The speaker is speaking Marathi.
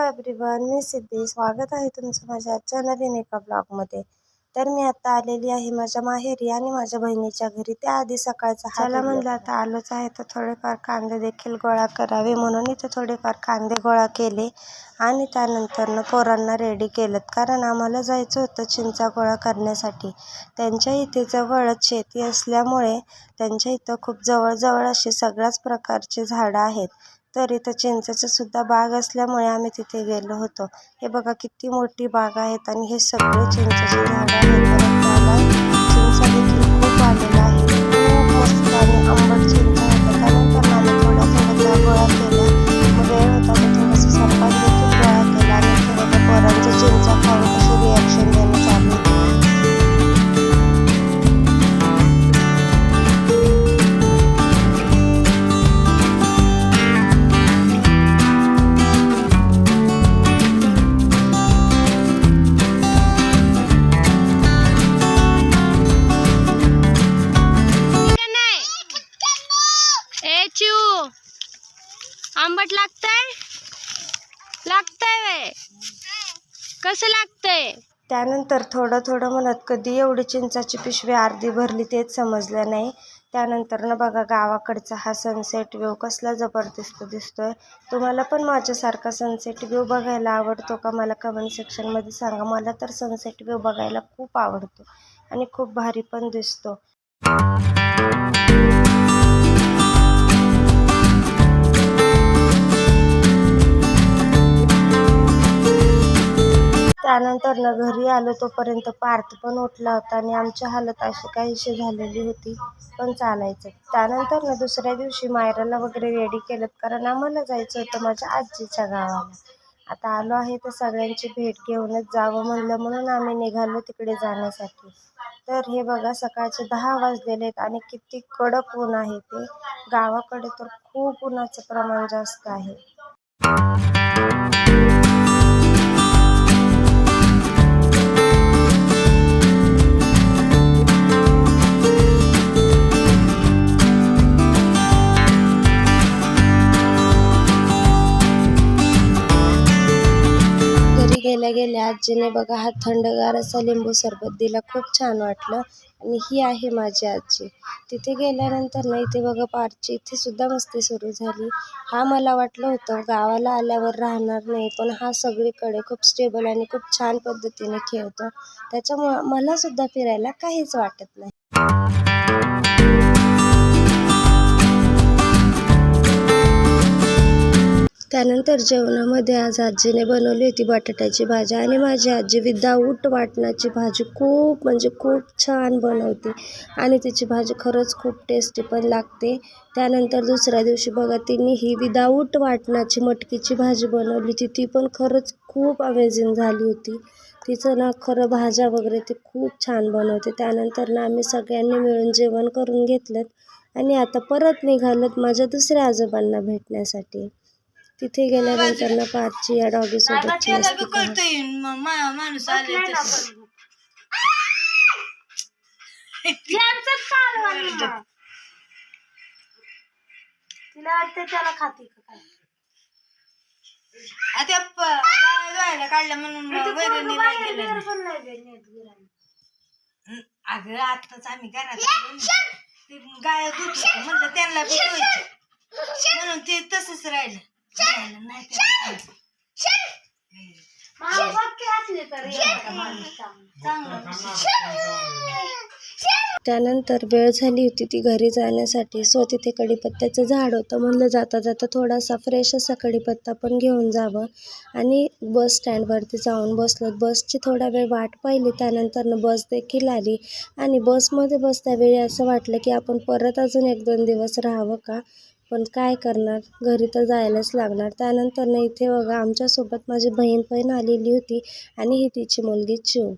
एव्हरीवन मी सिद्धी स्वागत आहे तुमचं माझ्या आजच्या नवीन एका ब्लॉगमध्ये तर मी आता आलेली आहे माझ्या माहेरी आणि माझ्या बहिणीच्या घरी. त्याआधी सकाळचा हाला म्हणलं आता आलोच आहे तर थोडेफार कांदे देखील गोळा करावे म्हणून इथे थोडेफार कांदे गोळा केले आणि त्यानंतरनं पोरांना रेडी केलं कारण आम्हाला जायचं होतं चिंचा गोळा करण्यासाठी. त्यांच्या इथे जवळच शेती असल्यामुळे त्यांच्या इथं खूप जवळजवळ अशी सगळ्याच प्रकारची झाडं आहेत. तर इथं चिंचेचं सुद्धा बाग असल्यामुळे आम्ही तिथे गेलो होतो. हे बघा किती मोठी बाग आहेत आणि हे सगळे चिंचेचे झाडं आहेत. आंबट लागतंय? लागतंय वे कसं लागतंय? त्यानंतर थोडं थोडं म्हणत कधी एवढी चिंचाची पिशवी अर्धी भरली तेच समजलं नाही. त्यानंतर ना बघा गावाकडचा हा सनसेट व्ह्यू कसला जबरदस्त दिसतोय. तुम्हाला पण माझ्यासारखा सनसेट व्ह्यू बघायला आवडतो का मला कमेंट सेक्शनमध्ये सांगा. मला तर सनसेट व्ह्यू बघायला खूप आवडतो आणि खूप भारी पण दिसतो. त्यानंतर ना घरी आलो तोपर्यंत पार्थ पण उठला होता आणि आमची हालत अशी काहीशी झालेली होती पण चालायचं. त्यानंतर ना दुसऱ्या दिवशी मायराला वगैरे रेडी केलं कारण आम्हाला जायचं होतं माझ्या आजीच्या गावाला. आता आलो आहे तर सगळ्यांची भेट घेऊनच जावं म्हणलं म्हणून आम्ही निघालो तिकडे जाण्यासाठी. तर हे बघा सकाळचे दहा वाजलेले आहेत आणि किती कडक ऊन आहे ते. गावाकडे तर खूप उन्हाचं प्रमाण जास्त आहे. गेले. गेल्या आजीने बघा हा थंडगार असा लिंबू सरबत दिला. खूप छान वाटलं. आणि ही आहे माझी आजी. तिथे गेल्यानंतर ना इथे बघा पारची इथे सुद्धा मस्ती सुरू झाली. हा मला वाटलं होतं गावाला आल्यावर राहणार नाही पण हा सगळीकडे खूप स्टेबल आणि खूप छान पद्धतीने खेळतो. त्याच्यामुळं मलासुद्धा फिरायला काहीच वाटत नाही. त्यानंतर जेवणामध्ये आज आजीने बनवली होती बटाट्याची भाजी आणि माझी आजी विदाऊट वाटणाची भाजी खूप म्हणजे खूप छान बनवते. आणि तिची भाजी खरंच खूप टेस्टी पण लागते. त्यानंतर दुसऱ्या दिवशी बघा तिने ही विदाऊट वाटणाची मटकीची भाजी बनवली होती. ती पण खरंच खूप अमेझिंग झाली होती. तिचं ना खरं भाज्या वगैरे ती खूप छान बनवते. त्यानंतर ना आम्ही सगळ्यांनी मिळून जेवण करून घेतलं. आणि आता परत निघालत माझ्या दुसऱ्या आजोबांना भेटण्यासाठी. तिथे गेल्यानंतर ना पारची या डॉगीसोबतची मस्ती पहा. माणूस आले तिला वाटतं त्याला खाते का काय? आता काढलं म्हणून गेलं अगं आताच आम्ही घरात गाय दूध. म्हणलं त्यांना. म्हणून ते तसंच राहिलं. त्यानंतर वेळ झाली होती ती घरी जाण्यासाठी. सो तिथे कडीपत्त्याचं झाड होतं. म्हणलं जाता जाता थोडासा फ्रेश असा कडीपत्ता पण घेऊन जावं. आणि बस स्टँडवरती जाऊन बसलो बसची थोडा वेळ वाट पाहिली. त्यानंतर बस देखील आली. आणि बसमध्ये बसल्यावेळी असं वाटलं की आपण परत अजून एक दोन दिवस राहावं का? पण काय करणार? घरी तर जायलाच लागणार. त्यानंतर ना इथे बघा आमच्यासोबत माझी बहीण पण आलेली होती आणि ही तिची मुलगी चिव